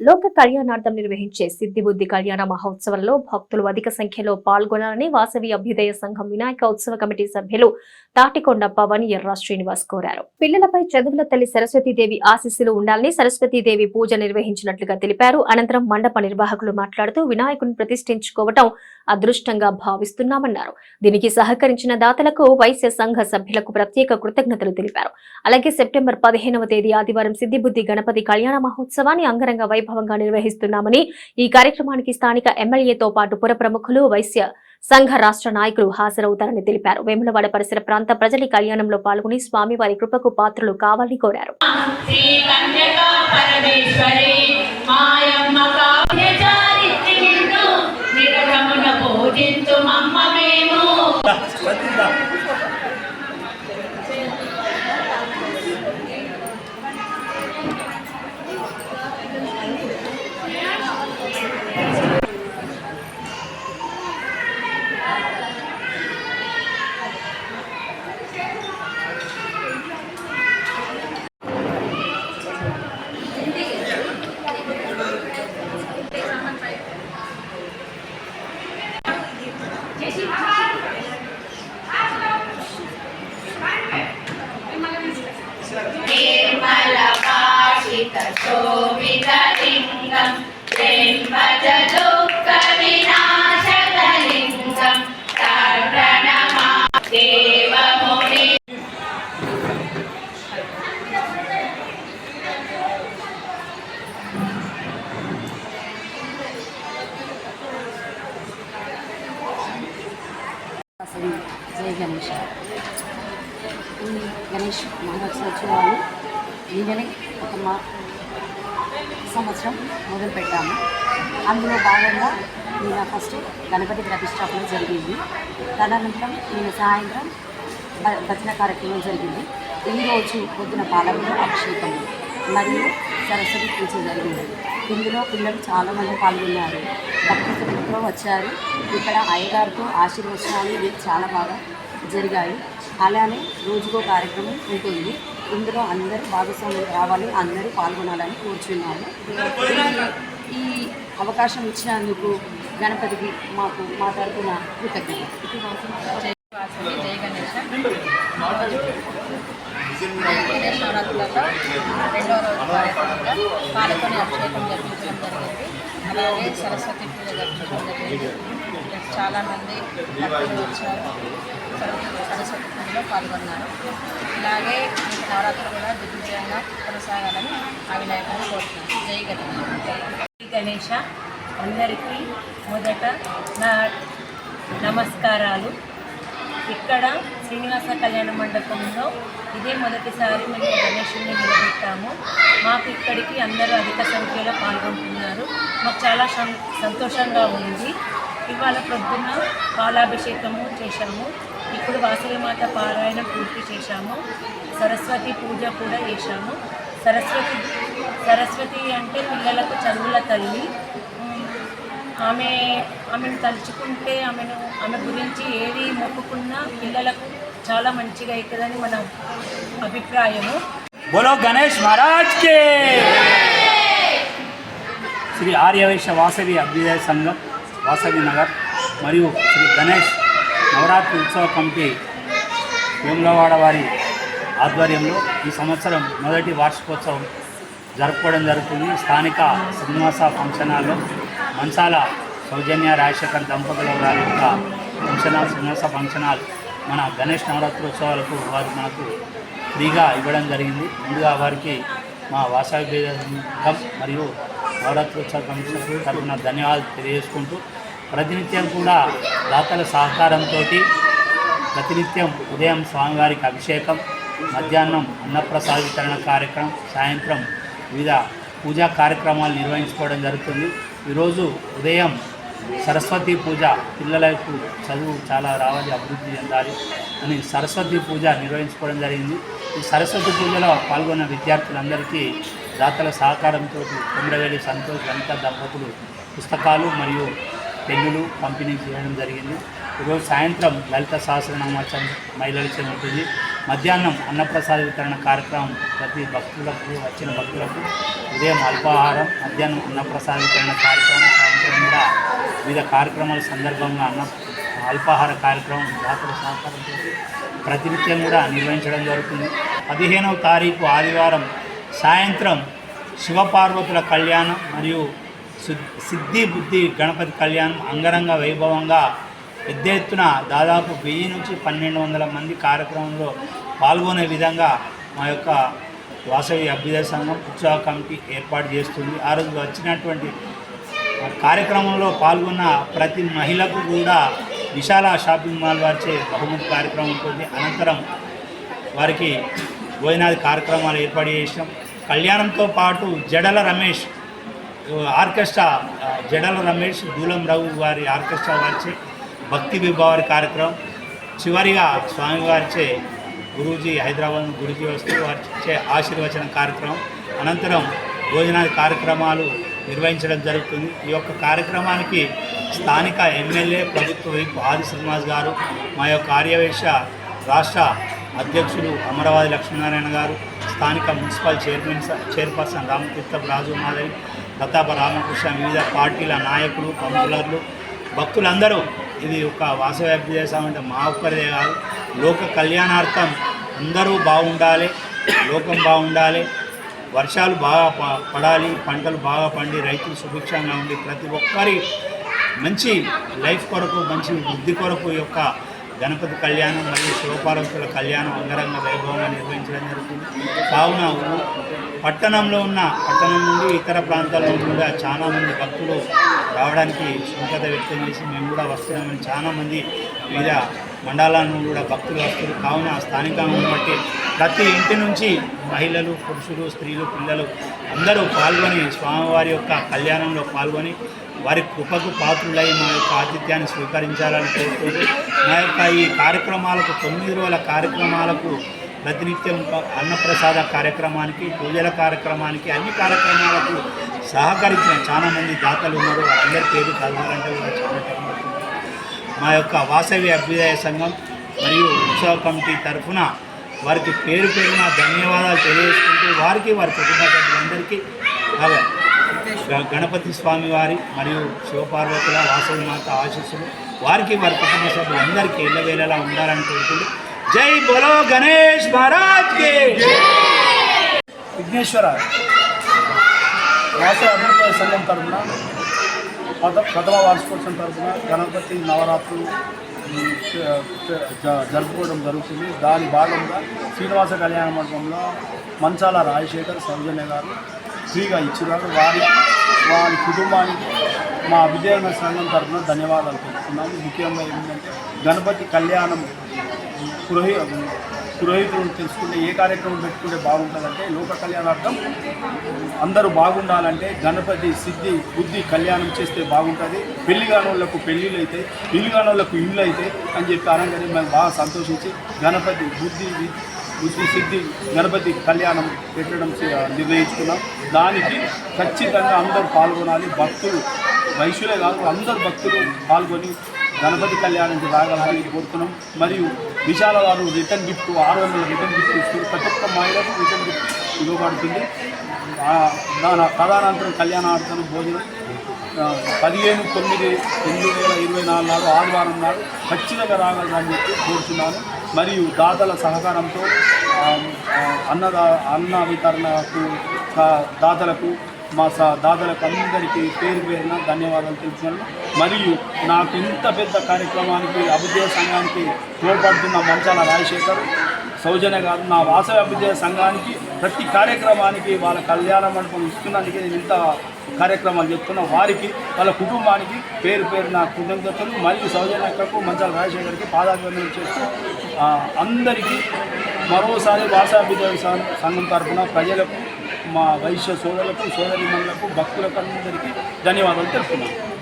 లోక కళ్యాణార్థం నిర్వహించే సిద్ధిబుద్ధి కళ్యాణ మహోత్సవంలో భక్తులు అధిక సంఖ్యలో పాల్గొనాలని వాసవి అభ్యుదయ సంఘం వినాయక ఉత్సవ కమిటీ సభ్యులు తాటికొండ పవన్ ఎర్రా శ్రీనివాస్ కోరారు. పిల్లలపై చదువుల తల్లి సరస్వతీదేవి ఆశీస్సులు ఉండాలని సరస్వతీదేవి పూజ నిర్వహించినట్లుగా తెలిపారు. అనంతరం మండప నిర్వాహకులు మాట్లాడుతూ వినాయకుని ప్రతిష్ఠించుకోవటం అదృష్టంగా భావిస్తున్నామన్నారు. దీనికి సహకరించిన దాతలకు వైశ్య సంఘ సభ్యులకు ప్రత్యేక కృతజ్ఞతలు తెలిపారు. అలాగే సెప్టెంబర్ పదిహేనవ తేదీ ఆదివారం సిద్ధిబుద్ధి గణపతి కళ్యాణ మహోత్సవాన్ని అంగరంగ వైభవంగా నిర్వహిస్తున్నామని ఈ కార్యక్రమానికి స్థానిక ఎమ్మెల్యేతో పాటు పుర ప్రముఖులు వైశ్య సంఘ రాష్ట్ర నాయకులు హాజరవుతారని తెలిపారు. వేములవాడ పరిసర ప్రాంత ప్రజల కళ్యాణంలో పాల్గొని స్వామివారి కృపకు పాత్రలు కావాలని కోరారు. మాయమ్మ జై గణేష్. ఈ గణేష్ మహోత్సవాలు నిన్ననే ఒక మా సంవత్సరం మొదలుపెట్టాము. అందులో భాగంగా నేను ఫస్ట్ గణపతి ప్రతిష్టాపన జరిగింది. తదనంతరం నేను సాయంత్రం భ- భజన కార్యక్రమం జరిగింది. ఈరోజు పొద్దున పాలనలో అభిషేకము మరియు సరస్వతి పూజ జరిగింది. ఇందులో పిల్లలు చాలామంది పాల్గొన్నారు. భక్తులతో వచ్చారు. ఇక్కడ అయ్యగారితో ఆశీర్వచనాలు ఇవి చాలా బాగా జరిగాయి. అలానే రోజుకో కార్యక్రమం ఉంటుంది ఇందులో అందరూ భాగస్వాములు రావాలి అందరూ పాల్గొనాలని కోరుచున్నాము ఈ అవకాశం ఇచ్చినందుకు గణపతికి మాకు మా తరపున కృతజ్ఞత వాసవి నవరాత్రులలో రోజు కార్యక్రమంగా పాలకొని అభిషేకం జరిపించడం జరిగింది అలాగే సరస్వతి పూజ జరిపించడం జరిగింది చాలామంది భక్తులు వచ్చారు. పాల్గొన్నారు. ఇలాగే నవరాత్రులు కూడా దిగ్విజయంగా కొనసాగాలని ఆ వినాయకుని కోరుతున్నాను జై గణేష్. గణేష. అందరికీ మొదట నా నమస్కారాలు. ఇక్కడ శ్రీనివాస కళ్యాణ మండపంలో ఇదే మొదటిసారి మేము గణేషుని నిలబెట్టాము. మాకు ఇక్కడికి అందరూ అధిక సంఖ్యలో పాల్గొంటున్నారు. మాకు చాలా సం- సంతోషంగా ఉంది. ఇవాళ ప్రొద్దున పాలాభిషేకము చేశాము. ఇప్పుడు వాసవిమాత పారాయణ పూర్తి చేశాము. సరస్వతి పూజ కూడా చేశాము. సరస్వతి సరస్వతి అంటే పిల్లలకు చదువుల తల్లి. ఆమె ఆమెను తలుచుకుంటే ఆమెను ఆమె గురించి ఏది మొక్కుకున్నా పిల్లలకు చాలా మంచిగా అవుతుందని మన అభిప్రాయము. బోలో గణేష్ మహారాజ్ కే! శ్రీ ఆర్యవేశ వాసవి అభ్యుదయ సంఘం. వాసవి నగర్ మరియు శ్రీ గణేష్ నవరాత్రి ఉత్సవ కమిటీ వేములవాడ వారి ఆధ్వర్యంలో ఈ సంవత్సరం మొదటి వార్షికోత్సవం జరుపుకోవడం జరుగుతుంది. స్థానిక శ్రీనివాస ఫంక్షన్ హాల్లో మంచాల సౌజన్య రాజశేఖర్ దంపతుల వారి యొక్క function hall Srinivasa function hall మన గణేష్ నవరాత్రోత్సవాలకు వారు మనకు ఫ్రీగా ఇవ్వడం జరిగింది. ముందుగా వారికి మా వాసవి మరియు నవరాత్రోత్సవ కమిషన్ తరఫున ధన్యవాదాలు తెలియజేసుకుంటూ ప్రతినిత్యం కూడా దాతల సహకారంతో ప్రతినిత్యం ఉదయం స్వామివారికి అభిషేకం మధ్యాహ్నం అన్నప్రసాద వితరణ కార్యక్రమం సాయంత్రం వివిధ పూజా కార్యక్రమాలు నిర్వహించుకోవడం జరుగుతుంది. ఈరోజు ఉదయం సరస్వతి పూజ పిల్లలకు చదువు చాలా రావాలి అభివృద్ధి చెందాలి అని సరస్వతి పూజ నిర్వహించుకోవడం జరిగింది. ఈ సరస్వతి పూజలో పాల్గొన్న విద్యార్థులందరికీ దాతల సహకారంతో కుమ్రవేలి సంతోష్ లలిత దంపతులు పుస్తకాలు మరియు పెన్నులు పంపిణీ చేయడం జరిగింది. ఈరోజు సాయంత్రం లలిత సహస్రనామాచం మహిళలచే ఉంటుంది. మధ్యాహ్నం అన్నప్రసాద వితరణ కార్యక్రమం ప్రతి భక్తులకు వచ్చిన భక్తులకు ఉదయం అల్పాహారం మధ్యాహ్నం అన్నప్రసాద వితరణ కార్యక్రమం సాయంత్రం కూడా వివిధ కార్యక్రమాల సందర్భంగా అన్న అల్పాహార కార్యక్రమం దాతల సహకారంతో ప్రతినిత్యం కూడా నిర్వహించడం జరుగుతుంది. పదిహేనవ తారీఖు ఆదివారం సాయంత్రం శివపార్వతుల కళ్యాణం మరియు సిద్ధి బుద్ధి గణపతి కళ్యాణం అంగరంగ వైభవంగా పెద్ద ఎత్తున దాదాపు వెయ్యి నుంచి పన్నెండు వందల మంది కార్యక్రమంలో పాల్గొనే విధంగా మా యొక్క వాసవి అభ్యుదయ సంఘం ఉత్సవ కమిటీ ఏర్పాటు చేస్తుంది. ఆ రోజు వచ్చినటువంటి కార్యక్రమంలో పాల్గొన్న ప్రతి మహిళకు కూడా విశాల షాపింగ్ మాల్ వారిచే బహుమతి కార్యక్రమం ఉంటుంది. అనంతరం వారికి భోజనాది కార్యక్రమాలు ఏర్పాటు చేసినాం. కళ్యాణంతో పాటు జడల రమేష్ ఆర్కెస్ట్రా జడల రమేష్ దూలం రావు వారి ఆర్కెస్ట్రా వారిచే భక్తి విభావారి కార్యక్రమం. చివరిగా స్వామివారిచే గురూజీ హైదరాబాద్ నుండి గురూజీ వస్తూ వారిచే ఆశీర్వచన కార్యక్రమం. అనంతరం భోజనాది కార్యక్రమాలు నిర్వహించడం జరుగుతుంది. ఈ యొక్క కార్యక్రమానికి స్థానిక ఎమ్మెల్యే ప్రభుత్వ వైపు ఆది శ్రీనివాస్ గారు మా యొక్క ఆర్యవేశ రాష్ట్ర అధ్యక్షులు అమరావతి లక్ష్మీనారాయణ గారు స్థానిక మున్సిపల్ చైర్మన్ చైర్పర్సన్ రామతీర్థపు రాజు మాధవి ప్రతాప రామకృష్ణ వివిధ పార్టీల నాయకులు కౌన్సిలర్లు భక్తులందరూ ఇది ఒక వాసవ్యాప్తి చేశామంటే మా ఒక్కరిదే కాదు. లోక కళ్యాణార్థం అందరూ బాగుండాలి లోకం బాగుండాలి వర్షాలు బాగా ప- పడాలి పంటలు బాగా పండి రైతులు సుభిక్షంగా ఉండి ప్రతి ఒక్కరి మంచి లైఫ్ కొరకు మంచి బుద్ధి కొరకు యొక్క గణపతి కళ్యాణం మరియు శివపార్వతుల కళ్యాణం అంగరంగ వైభవంగా నిర్వహించడం జరుగుతుంది. కావున పట్టణంలో ఉన్న పట్టణం నుండి ఇతర ప్రాంతాల నుండి కూడా చాలామంది భక్తులు రావడానికి సుముఖత వ్యక్తం చేసి మేము కూడా వస్తున్నామని చాలామంది వివిధ మండలాల నుండి కూడా భక్తులు వస్తారు కావున స్థానికంగా బట్టి ప్రతి ఇంటి నుంచి మహిళలు పురుషులు స్త్రీలు పిల్లలు అందరూ పాల్గొని స్వామివారి యొక్క కళ్యాణంలో పాల్గొని వారి కృపకు పాత్రులై మా యొక్క ఆతిథ్యాన్ని స్వీకరించాలని కోరుకుంటూ మా యొక్క ఈ కార్యక్రమాలకు తొమ్మిది రోజుల కార్యక్రమాలకు ప్రతినిత్యం అన్నప్రసాద కార్యక్రమానికి పూజల కార్యక్రమానికి అన్ని కార్యక్రమాలకు సహకరించిన చాలామంది దాతలు ఉన్నారు. వాళ్ళందరి పేరు చదవాలంటే కూడా చాలా టైం మా యొక్క వాసవి అభ్యుదయ సంఘం మరియు ఉత్సవ కమిటీ తరఫున వారికి పేరు పేరున ధన్యవాదాలు తెలియజేసుకుంటూ వారికి వారి కుటుంబ సభ్యులందరికీ అలాగే గణపతి స్వామి వారి మరియు శివపార్వతుల వాసవి మాత ఆశీస్సులు. వారికి వారి కుటుంబ సభ్యులందరికీ ఎల్లవేళలా ఉండాలని కోరుకుంటూ జై బోలో గణేష్ మహారాజ్కి. విఘ్నేశ్వర రాష్ట్ర అభివృద్ధి సంఘం తరఫున ప్రథ ప్రథమ వార్షికోత్సవం తరఫున గణపతి నవరాత్రులు జరుపుకోవడం జరుగుతుంది. దాని భాగంగా శ్రీనివాస కళ్యాణ మండపంలో మంచాల రాజశేఖర్ సౌజన్య గారు ఫ్రీగా ఇచ్చినారు వారి వారి కుటుంబానికి మా విజయనగర సంఘం తరఫున ధన్యవాదాలు తెలుపుతున్నాము. ముఖ్యంగా ఏంటంటే గణపతి కళ్యాణం పురోహి పురోహితులను తెలుసుకుంటే ఏ కార్యక్రమం పెట్టుకుంటే బాగుంటుందంటే లోక కళ్యాణార్థం అందరూ బాగుండాలంటే గణపతి సిద్ధి బుద్ధి కళ్యాణం చేస్తే బాగుంటుంది. పెళ్ళి కానోళ్ళకు పెళ్ళిళ్ళు అవుతాయి ఇల్లు కానోళ్ళకు ఇల్లు అవుతాయి అని చెప్పి అనగానే మేము బాగా సంతోషించి గణపతి బుద్ధి వి- సిద్ధి గణపతి కళ్యాణం పెట్టడం నిర్ణయించుకున్నాం. దానికి ఖచ్చితంగా అందరూ పాల్గొనాలి. భక్తులు వైశ్యులే కాదు అందరు భక్తులు పాల్గొని గణపతి కళ్యాణానికి రాగలని కోరుతున్నాం. మరియు విశాల వారు రిటర్న్ గిఫ్ట్ ఆరు వందల రిటర్న్ గిఫ్ట్ ఇస్తారు ప్రతి ఒక్క మహిళకు రిటర్న్ గిఫ్ట్ ఇవ్వబడుతుంది. దాని తదనంతరం కళ్యాణార్థం భోజనం పదిహేను తొమ్మిది రెండు వేల ఇరవై నాలుగు నాడు ఆదివారం నాడు ఖచ్చితంగా రాగలరని చెప్పి కోరుతున్నాను మరియు దాతల సహకారంతో అన్నదా అన్న వితరణకు దాతలకు మా స దాతలకు అందరికీ పేరు పేరున ధన్యవాదాలు తెలుపుతున్నాను. మరియు నాకు ఇంత పెద్ద కార్యక్రమానికి అభిజయ సంఘానికి తోడ్పడుతున్న మంచాల రాజశేఖర్ సౌజన్య గారు నా వాసవి అభ్యుదయ సంఘానికి ప్రతి కార్యక్రమానికి వాళ్ళ కళ్యాణ మండపం ఇస్తున్నందుకే నేను ఇంత కార్యక్రమాలు చెప్తున్న వారికి వాళ్ళ కుటుంబానికి పేరు పేరు నా కృతజ్ఞతలు మరియు సౌజన్యకు మంచాల రాజశేఖర్కి పాదాభివందనం చేస్తూ అందరికీ మరోసారి వాసాభిదేవి సంఘం తరఫున ప్రజలకు మా వైశ్య సోదరులకు సోదరిమణులకు భక్తులకు అందరికీ ధన్యవాదాలు తెలుపుతున్నాను.